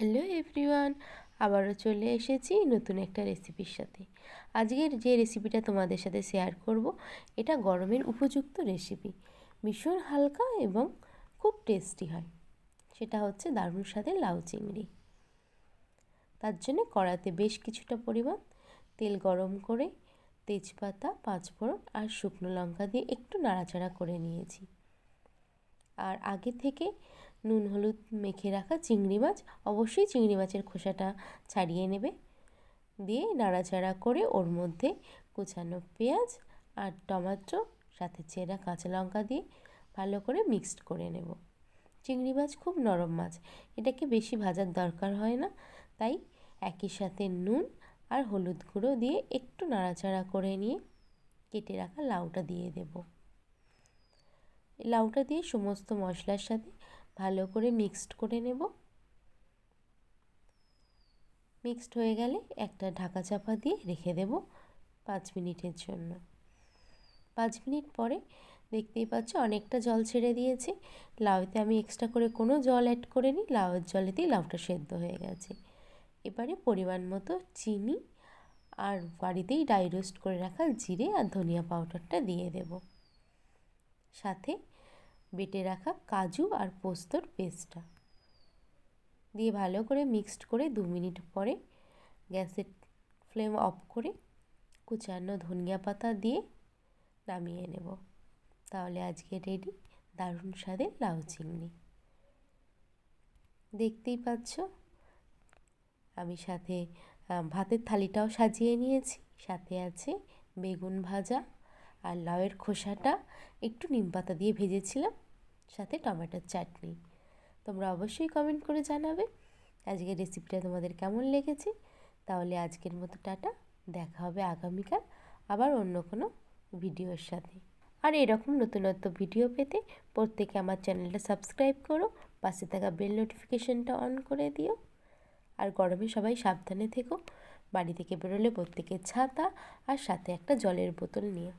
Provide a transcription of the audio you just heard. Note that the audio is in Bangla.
হ্যালো এভরিওয়ান, আবারও চলে এসেছি নতুন একটা রেসিপির সাথে। আজকের যে রেসিপিটা তোমাদের সাথে শেয়ার করব, এটা গরমের উপযুক্ত রেসিপি। ভীষণ হালকা এবং খুব টেস্টি হয়। সেটা হচ্ছে দারুণ স্বাদের লাউ চিংড়ি। তার জন্য কড়াতে বেশ কিছুটা পরিমাণ তেল গরম করে তেজপাতা, পাঁচফোড়ন আর শুকনো লঙ্কা দিয়ে একটু নাড়াচাড়া করে নিয়েছি। আর আগে থেকে নুন, হলুদ মেখে রাখা চিংড়ি মাছ, অবশ্যই চিংড়ি মাছের খোসাটা ছাড়িয়ে নেবে। দিয়ে নাড়াচাড়া করে ওর মধ্যে কুচানো পেঁয়াজ আর টমেটো, সাথে চেরা কাঁচা লঙ্কা দিয়ে ভালো করে মিক্সড করে নেব। চিংড়ি মাছ খুব নরম মাছ, এটাকে বেশি ভাজার দরকার হয় না। তাই একই সাথে নুন আর হলুদ গুঁড়ো দিয়ে একটু নাড়াচাড়া করে নিয়ে কেটে রাখা লাউটা দিয়ে দেব। লাউটা দিয়ে সমস্ত মশলার সাথে ভালো করে মিক্সড করে নেব। মিক্সড হয়ে গেলে একটা ঢাকা চাপা দিয়ে রেখে দেব পাঁচ মিনিটের জন্য। পাঁচ মিনিট পরে দেখতেই পাচ্ছ অনেকটা জল ছেড়ে দিয়েছে। লাউতে আমি এক্সট্রা করে কোনো জল অ্যাড করিনি, লাউয়ের জলেতেই লাউটা সেদ্ধ হয়ে গেছে। এবারে পরিমাণ মতো চিনি আর বাড়িতেই ডাই রোস্ট করে রাখা জিরে আর ধনিয়া পাউডারটা দিয়ে দেব। সাথে বেটে রাখা কাজু আর পোস্তর পেস্টটা। দিয়ে ভালো করে মিক্সড করে দু মিনিট পরে গ্যাসের ফ্লেম অফ করে কুচানো ধনিয়া পাতা দিয়ে নামিয়ে নেব। তাহলে আজকে রেডি, দারুণ স্বাদের লাউ চিংড়ি। দেখতেই পাচ্ছ, আমি সাথে ভাতের থালিটাও সাজিয়ে নিয়েছি, সাথে আছে বেগুন ভাজা। আর লাউয়ের খোসাটা একটু নিম পাতা দিয়ে ভেজেছিলাম, সাথে টমেটোর চাটনি। তোমরা অবশ্যই কমেন্ট করে জানাবে আজকের রেসিপিটা তোমাদের কেমন লেগেছে। তাহলে আজকের মতো টাটা, দেখা হবে আগামীকাল আবার অন্য কোনো ভিডিওর সাথে। আর এরকম নতুনত্ব ভিডিও পেতে প্রত্যেকে আমার চ্যানেলটা সাবস্ক্রাইব করো, পাশে থাকা বেল নোটিফিকেশনটা অন করে দিও। আর গরমে সবাই সাবধানে থেকো, বাড়ি থেকে বেরোলে প্রত্যেকের ছাতা আর সাথে একটা জলের বোতল নিও।